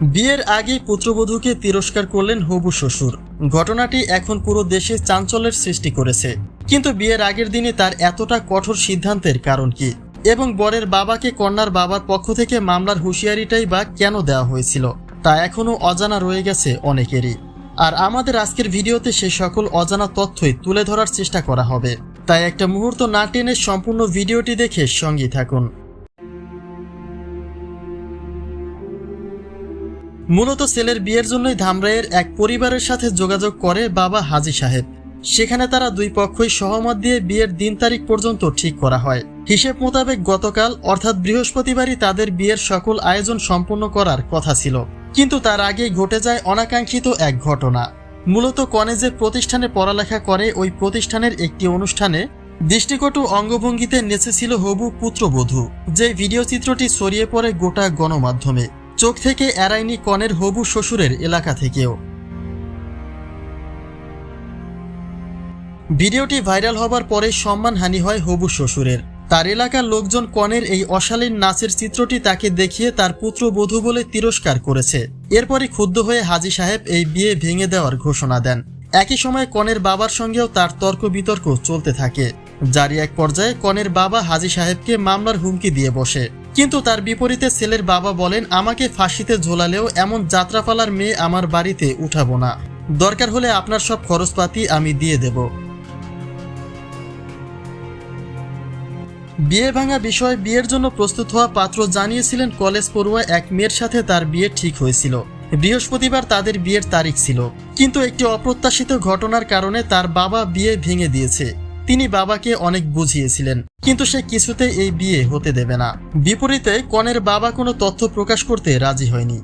বিয়ের আগেই পুত্রবধূকে তিরস্কার করলেন হবু শ্বশুর। ঘটনাটি এখন পুরো দেশে চাঞ্চল্যের সৃষ্টি করেছে। কিন্তু বিয়ের আগের দিনে তার এতটা কঠোর সিদ্ধান্তের কারণ কি? এবং বরের বাবাকে কন্যার বাবার পক্ষ থেকে মামলার হুঁশিয়ারিটাই বা কেন দেওয়া হয়েছিল? তা এখনও অজানা রয়ে গেছে অনেকেরই। আর আমাদের আজকের ভিডিওতে সে সকল অজানা তথ্যই তুলে ধরার চেষ্টা করা হবে। তাই একটা মুহূর্ত না টেনে সম্পূর্ণ ভিডিওটি দেখে সঙ্গী থাকুন। মূলত ছেলের বিয়ের জন্যই ধামরাইয়ের এক পরিবারের সাথে যোগাযোগ করে বাবা হাজি সাহেব। সেখানে তারা দুই পক্ষই সহমত দিয়ে বিয়ের দিন তারিখ পর্যন্ত ঠিক করা হয়। হিসেব মোতাবেক গতকাল, অর্থাৎ বৃহস্পতিবারই তাদের বিয়ের সকল আয়োজন সম্পন্ন করার কথা ছিল। কিন্তু তার আগেই ঘটে যায় অনাকাঙ্ক্ষিত এক ঘটনা। মূলত কনেজের প্রতিষ্ঠানে পড়ালেখা করে ওই প্রতিষ্ঠানের একটি অনুষ্ঠানে দৃষ্টিকটু অঙ্গভঙ্গিতে নেচেছিল হবু পুত্রবধূ, যে ভিডিও চিত্রটি ছড়িয়ে পড়ে গোটা গণমাধ্যমে। চোখ থেকে এড়ায়নি কনের হবু শ্বশুরের এলাকা থেকেও। ভিডিওটি ভাইরাল হবার পরে সম্মানহানি হয় হবু শ্বশুরের। তার এলাকার লোকজন কনের এই অশালীন নাচের চিত্রটি তাকে দেখিয়ে তার পুত্রবধূ বলে তিরস্কার করেছে। এরপরই ক্ষুব্ধ হয়ে হাজি সাহেব এই বিয়ে ভেঙে দেওয়ার ঘোষণা দেন। একই সময় কনের বাবার সঙ্গেও তার তর্ক বিতর্ক চলতে থাকে। যারই এক পর্যায়ে কনের বাবা হাজি সাহেবকে মামলার হুমকি দিয়ে বসে। কিন্তু তার বিপরীতে ছেলের বাবা বলেন, আমাকে ফাঁসিতে ঝোলালেও এমন যাত্রাপালার মেয়ে আমার বাড়িতে উঠাবো না। দরকার হলে আপনার সব খরচপাতি আমি দিয়ে দেব। বিয়ে ভাঙা বিষয়ে বিয়ের জন্য প্রস্তুত হওয়া পাত্র জানিয়েছিলেন কলেজ পড়ুয়া এক মেয়ের সাথে তার বিয়ে ঠিক হয়েছিল। বৃহস্পতিবার তাদের বিয়ের তারিখ ছিল। কিন্তু একটি অপ্রত্যাশিত ঘটনার কারণে তার বাবা বিয়ে ভেঙে দিয়েছে। তিনি বাবাকে অনেক বুঝিয়েছিলেন, কিন্তু সে কিছুতে এই বিয়ে হতে দেবে না। বিপরীতে কনের বাবা কোনো তথ্য প্রকাশ করতে রাজি হয়নি।